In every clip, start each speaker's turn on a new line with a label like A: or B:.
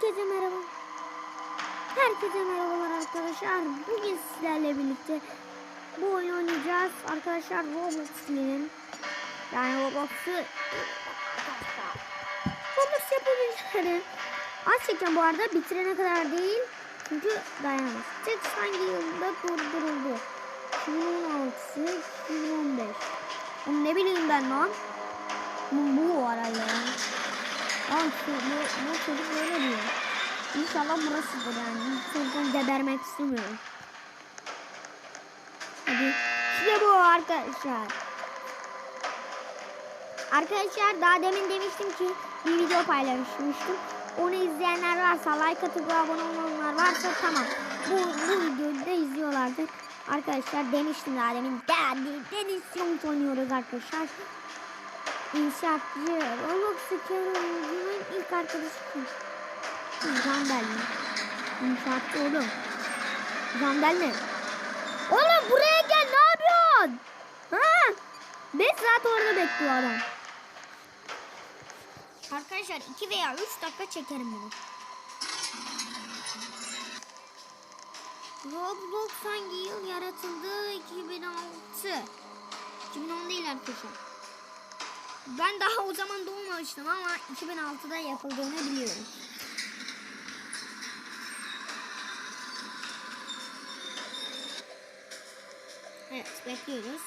A: Herkese merhaba. Herkese merhabalar arkadaşlar. Bugün sizlerle birlikte bu oyunu oynayacağız. Arkadaşlar Roblox'un yani Roblox'u Roblox yapabileceğini az çekeceğim bu arada bitirene kadar değil. Çünkü dayanamaz. 80 yılında durduruldu. 2016, 2015. Oğlum ne bileyim ben lan. Bu, bu arada. Lan şu, bu, bu çocuk böyle diyor. İnşallah burasıdır yani. Çocuktan gebermek istemiyorum. Hadi. İşte bu arkadaşlar. Arkadaşlar daha demin demiştim ki bir video paylaşmıştım. Onu izleyenler varsa like atıp abone olanlar varsa tamam. Bu, bu videoyu da izliyorlardır. Arkadaşlar demiştim daha demin. Yonk oynuyoruz arkadaşlar. İnşaatçı. Roblox oyuncunun ilk arkadaşı kim? Zandel mi? İnşaatçı oğlum. Zandel mi? Oğlum buraya gel ne yapıyorsun? Ha? 5 saat orada bekliyor adam. Arkadaşlar 2 veya 3 dakika çekerim bunu. Roblox hangi yıl yaratıldı? 2006. 2010 değil arkadaşlar. Ben daha o zaman doğmamıştım ama 2006'da yapıldığını biliyorum. Evet bekliyoruz.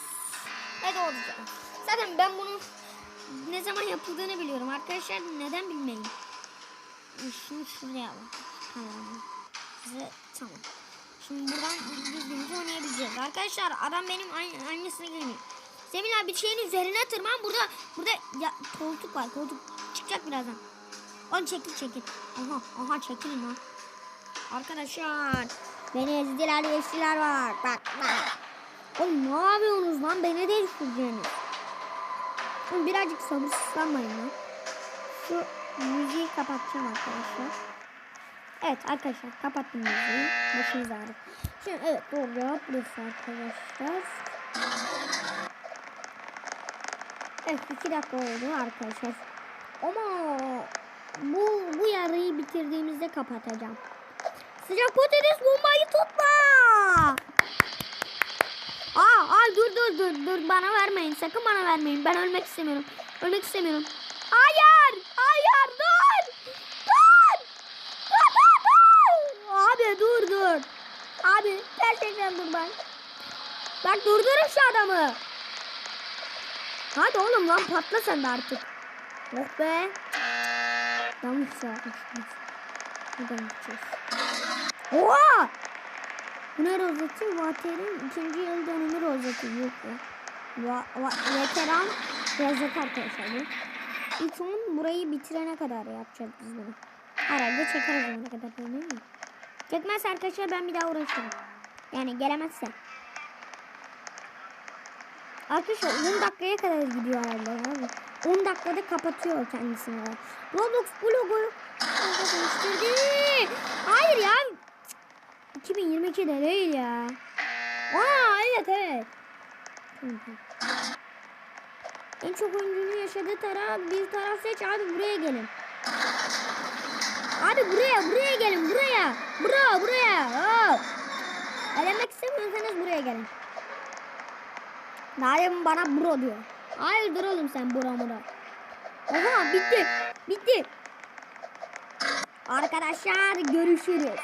A: Ve doğrayacağım. Zaten ben bunu ne zaman yapıldığını biliyorum arkadaşlar. Neden bilmeyin. Şunu şuraya alalım. Tamam. Bize tamam. Şimdi buradan düzgünce oynayabileceğiz. Arkadaşlar adam benim aynı, aynısını giymiyor. Semih abi şeyin üzerine tırman. Burada burada ya, koltuk var. Koltuk çıkacak birazdan. Onu çekil çekil. Aha aha çekilin lan. Arkadaşlar beni ezdiler yeşiller var. Bak bak. Oğlum ne yapıyorsunuz lan? Beni de düşüreceksiniz. Oğlum birazcık sabırsızlanmayın lan. Şu müziği kapatacağım arkadaşlar. Evet arkadaşlar kapattım müziği. Başınız ağrır. Şimdi evet doğru cevap burası arkadaşlar. Evet iki dakika oldu arkadaşlar. Ama bu, bu yarıyı bitirdiğimizde kapatacağım. Sıcak patates bombayı tutma. Aa, aa dur dur dur dur. Bana vermeyin. Sakın bana vermeyin. Ben ölmek istemiyorum. Ölmek istemiyorum. Hayır hayır dur. Dur. Dur dur dur. Abi dur dur. Abi gerçekten dur ben. Bak durdurun şu adamı hadi oğlum lan patla sen de artık oh be yanlış yapmışsınız buradan gideceğiz oha bu ne rozeti? Vater'in ikinci yıl dönümü rozeti yok ya. Va veteran rozeti arkadaşlar bu. İlk son burayı bitirene kadar yapacağız biz bunu. Herhalde çekeriz ona kadar değil mi? Çekmez arkadaşlar ben bir daha uğraşırım. Yani gelemezse. Arkadaşlar 10 dakikaya kadar gidiyor herhalde abi. 10 dakikada kapatıyor kendisini. Roblox bu logoyu değiştirdi. Hayır ya 2022'de değil ya. Aa evet evet. En çok oyuncunun yaşadığı taraf bir taraf seç abi buraya gelin. Abi buraya buraya gelin buraya. Bura buraya. Hop. Elemek istemiyorsanız buraya gelin. Narim bana bro diyor. Hayır dur oğlum sen bura bura. Oha bitti. Bitti. Arkadaşlar görüşürüz.